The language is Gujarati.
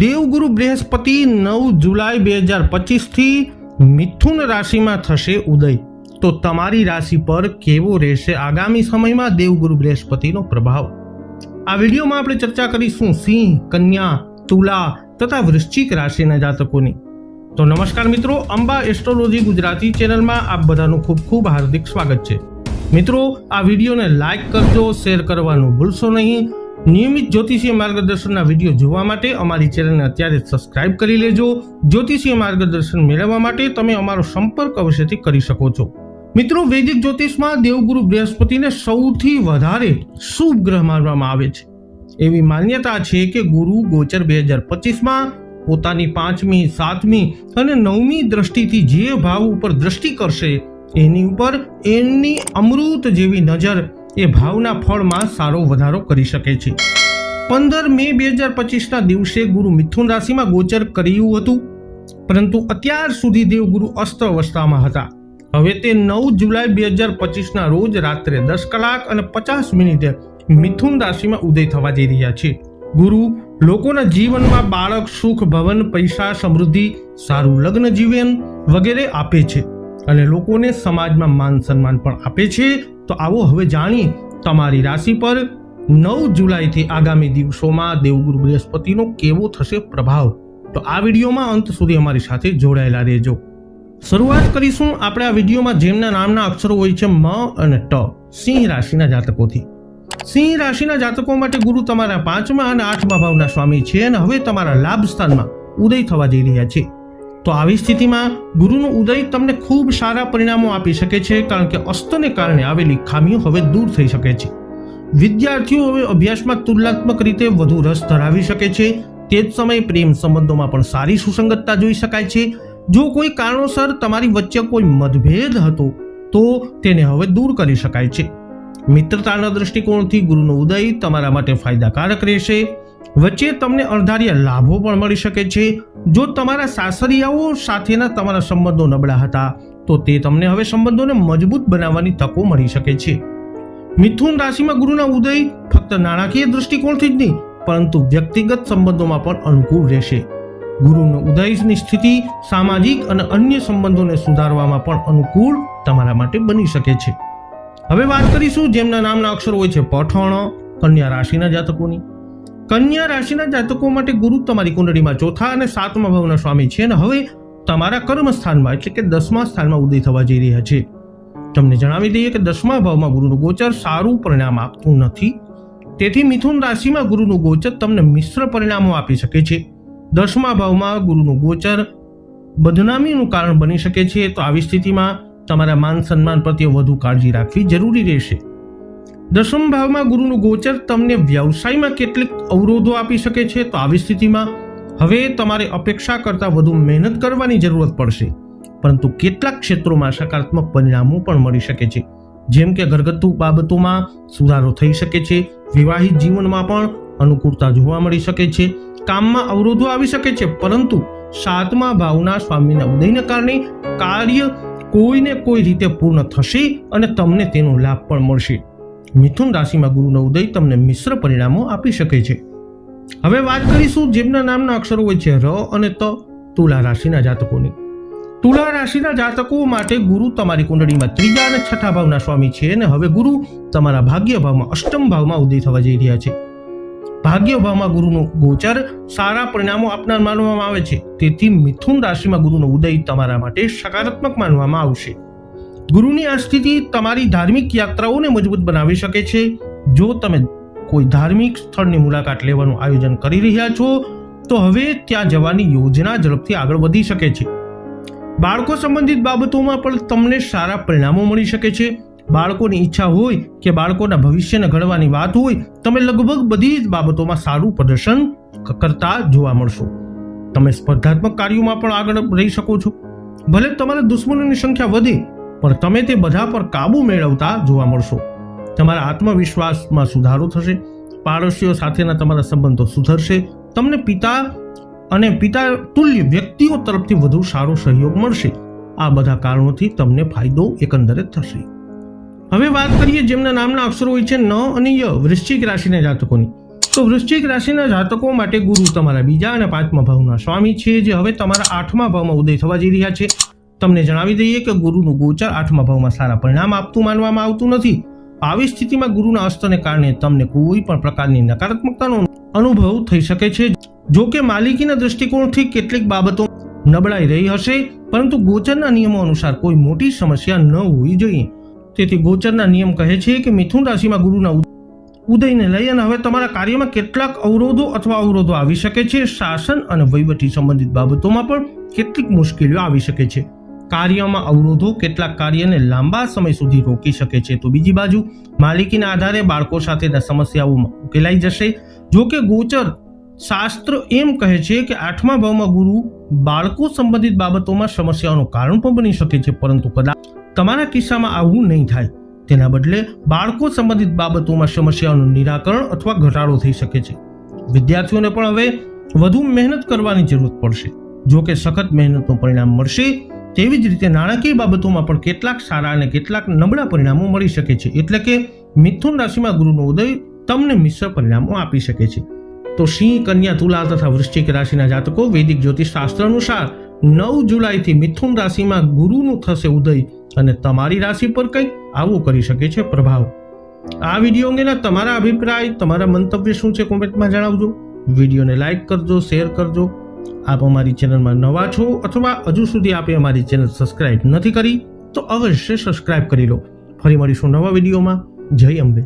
દેવગુરુ બૃહસ્પતિ નવ જુલાઈ બે હજાર પચીસથી મિથુન રાશિમાં થશે ઉદય. તો તમારી રાશિ પર કેવો રહેશે આગામી સમયમાં દેવગુરુ બૃહસ્પતિનો પ્રભાવ? આ વિડીયોમાં આપણે ચર્ચા કરીશું સિંહ, કન્યા, તુલા તથા વૃશ્ચિક રાશિના જાતકોની. તો નમસ્કાર મિત્રો, અંબા એસ્ટ્રોલોજી ગુજરાતી ચેનલમાં આપ બધાનું ખૂબ ખૂબ હાર્દિક સ્વાગત છે. મિત્રો, આ વિડીયોને લાઈક કરજો, શેર કરવાનું ભૂલશો નહીં. નિયમિત જ્યોતિષીય માર્ગદર્શનના વીડિયો જોવા માટે અમારી ચેનલને અત્યારે જ સબસ્ક્રાઇબ કરી લેજો. જ્યોતિષીય માર્ગદર્શન મેળવવા માટે તમે અમારો સંપર્ક અવશ્યથી કરી શકો છો. મિત્રો, વૈદિક જ્યોતિષમાં દેવગુરુ બૃહસ્પતિને સૌથી વધારે શુભ ગ્રહ માનવામાં આવે છે. એવી માન્યતા છે કે ગુરુ ગોચર બે હજાર પચીસમાં પોતાની પાંચમી, સાતમી અને નવમી દ્રષ્ટિથી જે ભાવ ઉપર દ્રષ્ટિ કરશે, એની ઉપર એની અમૃત જેવી નજર એ ભાવના ફળમાં સારો વધારો કરી શકે છે. પંદર મે બે હજાર પચીસના દિવસે ગુરુ મિથુન રાશિમાં ગોચર કર્યું હતું. પરંતુ અત્યાર સુધી દેવગુરુ અસ્ત અવસ્થામાં હતા. હવે તે નવ જુલાઈ બે હજાર પચીસના રોજ રાત્રે દસ કલાક અને પચાસ મિનિટે મિથુન રાશિમાં ઉદય થવા જઈ રહ્યા છે. ગુરુ, લોકોના જીવનમાં બાળક સુખ, ભવન, પૈસા, સમૃદ્ધિ, સારું લગ્ન, જીવન વગેરે આપે છે. અને લોકોને સમાજમાં માન સન્માન પણ આપે છે. તો આવો હવે જાણીએ તમારી રાશિ પર નવ જુલાઈથી આગામી દિવસોમાં દેવગુરુ બૃહસ્પતિનો કેવો થશે પ્રભાવ? તો આ વિડીયોમાં અંત સુધી અમારી સાથે જોડાયેલા રહેજો. શરૂઆત કરીશું આપણે આ વિડીયોમાં જેમના નામના અક્ષરો હોય છે મ અને ટ, સિંહ રાશિના જાતકોથી. સિંહ રાશિના જાતકો માટે ગુરુ તમારા પાંચમા અને આઠમા ભાવના સ્વામી છે અને હવે તમારા લાભ સ્થાનમાં ઉદય થવા જઈ રહ્યા છે. તો આવી સ્થિતિમાં ગુરુનો ઉદય તમને ખૂબ સારા પરિણામો આપી શકે છે, કારણ કે અસ્તને કારણે આવેલી ખામીઓ હવે દૂર થઈ શકે છે. વિદ્યાર્થીઓ હવે અભ્યાસમાં તુલનાત્મક રીતે વધુ રસ ધરાવી શકે છે. તે જ સમયે પ્રેમ સંબંધોમાં પણ સારી સુસંગતતા જોઈ શકાય છે. જો કોઈ કારણોસર તમારી વચ્ચે કોઈ મતભેદ હતો, તો તેને હવે દૂર કરી શકાય છે. મિત્રતાના દૃષ્ટિકોણથી ગુરુનો ઉદય તમારા માટે ફાયદાકારક રહેશે. વચ્ચે તમને અણધાર્યા લાભો પણ મળી શકે છે. જો તમારા સાસરિયાઓ સાથેના તમારા સંબંધો નબળા હતા, તો તે તમને હવે સંબંધોને મજબૂત બનાવવાની તકો મળી શકે છે. મિથુન રાશિમાં ગુરુના ઉદય ફક્ત નાણાકીય દૃષ્ટિકોણથી જ નહીં, પરંતુ વ્યક્તિગત સંબંધોમાં પણ અનુકૂળ રહેશે. ગુરુનો ઉદયની સ્થિતિ સામાજિક અને અન્ય સંબંધોને સુધારવામાં પણ અનુકૂળ તમારા માટે બની શકે છે. હવે વાત કરીશું જેમના નામના અક્ષરો હોય છે, પઠણ, કન્યા રાશિના જાતકોની. કન્યા રાશિના જાતકો માટે ગુરુ તમારી કુંડળીમાં ચોથા અને સાતમા ભાવના સ્વામી છે અને હવે તમારા કર્મ સ્થાનમાં એટલે કે દસમા સ્થાનમાં ઉદય થવા જઈ રહ્યા છે. તમને જણાવી દઈએ કે દસમા ભાવમાં ગુરુનું ગોચર સારું પરિણામ આપતું નથી. તેથી મિથુન રાશિમાં ગુરુનું ગોચર તમને મિશ્ર પરિણામો આપી શકે છે. દસમા ભાવમાં ગુરુનું ગોચર બદનામીનું કારણ બની શકે છે. તો આવી સ્થિતિમાં તમારા માન સન્માન પ્રત્યે વધુ કાળજી રાખવી જરૂરી રહેશે. દસમ ભાવમાં ગુરુનું ગોચર તમને વ્યવસાયમાં કેટલીક અવરોધો આપી શકે છે તો આવી સ્થિતિમાં હવે તમારે અપેક્ષા કરતાં વધુ મહેનત કરવાની જરૂરત પડશે. પરંતુ કેટલાક ક્ષેત્રોમાં સકારાત્મક પરિણામો પણ મળી શકે છે. જેમ કે ઘરગથ્થુ બાબતોમાં સુધારો થઈ શકે છે, વિવાહિત જીવનમાં પણ અનુકૂળતા જોવા મળી શકે છે, કામમાં અવરોધો આવી શકે છે, પરંતુ સાતમા ભાવના સ્વામીના ઉદયને કારણે કાર્ય કોઈને કોઈ રીતે પૂર્ણ થશે અને તમને તેનો લાભ પણ મળશે. મિથુન રાશિમાં ગુરુનો ઉદય તમને મિશ્ર પરિણામો આપી શકે છે. હવે વાત કરીશું જેમના નામના અક્ષરો હોય છે ર અને ત તુલા રાશિના જાતકોની. તુલા રાશિના જાતકો માટે ગુરુ તમારી કુંડળીમાં ત્રીજા અને છઠ્ઠા ભાવના સ્વામી છે અને હવે ગુરુ તમારા ભાગ્ય ભાવમાં અષ્ટમ ભાવમાં ઉદય થવા જઈ રહ્યા છે. ભાગ્ય ભાવમાં ગુરુનું ગોચર સારા પરિણામો આપનાર માનવામાં આવે છે. તેથી મિથુન રાશિમાં ગુરુનો ઉદય તમારા માટે સકારાત્મક માનવામાં આવશે. ગુરુની આ સ્થિતિ તમારી ધાર્મિક યાત્રાઓને મજબૂત બનાવી શકે છે. જો તમે કોઈ ધાર્મિક સ્થળની મુલાકાત લેવાનું આયોજન કરી રહ્યા છો, તો હવે ત્યાં જવાની યોજના ઝડપથી આગળ વધી શકે છે. બાળકો સંબંધિત બાબતોમાં પણ તમને સારા પરિણામો મળી શકે છે. બાળકોની ઈચ્છા હોય કે બાળકોના ભવિષ્યને ઘડવાની વાત હોય, તમે લગભગ બધી જ બાબતોમાં સારું પ્રદર્શન કરતા જોવા મળશો. તમે સ્પર્ધાત્મક કાર્યોમાં પણ આગળ રહી શકો છો. ભલે તમારા દુશ્મનોની સંખ્યા વધે પણ તમે તે બધા પર કાબૂ મેળવતા જોવા મળશો. તમારા આત્મવિશ્વાસમાં સુધારો થશે, પાડોશીઓ સાથેના તમારા સંબંધો સુધરશે, તમને પિતા અને પિતા તુલ્ય વ્યક્તિઓ તરફથી વધુ સારો સહયોગ મળશે. આ બધા કારણોથી તમને ફાયદો એકંદરે થશે. હવે વાત કરીએ જેમના નામના અક્ષરો હોય છે ન અને ય, વૃશ્ચિક રાશિના જાતકોની. તો વૃશ્ચિક રાશિના જાતકો માટે ગુરુ તમારા બીજા અને પાંચમા ભાવના સ્વામી છે, જે હવે તમારા આઠમા ભાવમાં ઉદય થવા જઈ રહ્યા છે. તમને જણાવી દઈએ કે ગુરુનું ગોચર આઠમા ભાવમાં સારા પરિણામ આપતું માનવામાં આવતું નથી. આવી સ્થિતિમાં ગુરુના અસ્તને કારણે તમને કોઈ પણ પ્રકારની નકારાત્મકતાનો અનુભવ થઈ શકે છે. જો કે માલિકીના દૃષ્ટિકોણથી કેટલીક બાબતો નબળાઈ રહી હશે, પરંતુ ગોચરના નિયમો અનુસાર કોઈ મોટી સમસ્યા ન હોવી જોઈએ. તેથી ગોચરના નિયમ કહે છે કે મિથુન રાશિમાં ગુરુના ઉદયને લઈ અને હવે તમારા કાર્યમાં કેટલાક અવરોધો અથવા અવરોધો આવી શકે છે. શાસન અને વહીવટી સંબંધિત બાબતોમાં પણ કેટલીક મુશ્કેલીઓ આવી શકે છે. કાર્યમાં અવરોધો કેટલાક કાર્યને લાંબા સમય સુધી રોકી શકે છે. તો બીજી બાજુ, માલિકીના આધારે બાળકો સાથેના સમસ્યાઓમાં ઉકેલાઈ જશે. જો કે ગોચર શાસ્ત્ર એમ કહે છે કે આઠમા ભાવમાં ગુરુ બાળકો સંબંધિત બાબતોમાં સમસ્યાઓનું કારણ પણ બની શકે છે, પરંતુ કદાચ તમારા કિસ્સામાં આવું નહીં થાય. તેના બદલે, બાળકો સંબંધિત બાબતોમાં સમસ્યાઓનું નિરાકરણ અથવા ઘટાડો થઈ શકે છે. વિદ્યાર્થીઓને પણ હવે વધુ મહેનત કરવાની જરૂર પડશે. જો કે સખત મહેનતનું પરિણામ મળશે તેવી જ રીતે નાણાકીય બાબતોમાં પણ કેટલાક સારા અને કેટલાક નબળા પરિણામો મળી શકે છે. એટલે કે મિથુન રાશિમાં ગુરુનો ઉદય તમને મિશ્ર પરિણામો આપી શકે છે. તો સિંહ, કન્યા, તુલા તથા વૃશ્ચિક રાશિના જાતકો વૈદિક જ્યોતિષ શાસ્ત્ર અનુસાર નવ જુલાઈથી મિથુન રાશિમાં ગુરુનું થશે ઉદય અને તમારી રાશિ પર કંઈક આવું કરી શકે છે પ્રભાવ. આ વીડિયો અંગેના તમારા અભિપ્રાય, તમારા મંતવ્ય શું છે કોમેન્ટમાં જણાવજો. વિડીયોને લાઈક કરજો, શેર કરજો. આપ અમારી ચેનલમાં નવા છો અથવા હજુ સુધી આપે અમારી ચેનલ સબસ્ક્રાઇબ નથી કરી, તો અવશ્ય સબસ્ક્રાઇબ કરી લો. ફરી મળીશું નવા વિડીયોમાં. જય અંબે.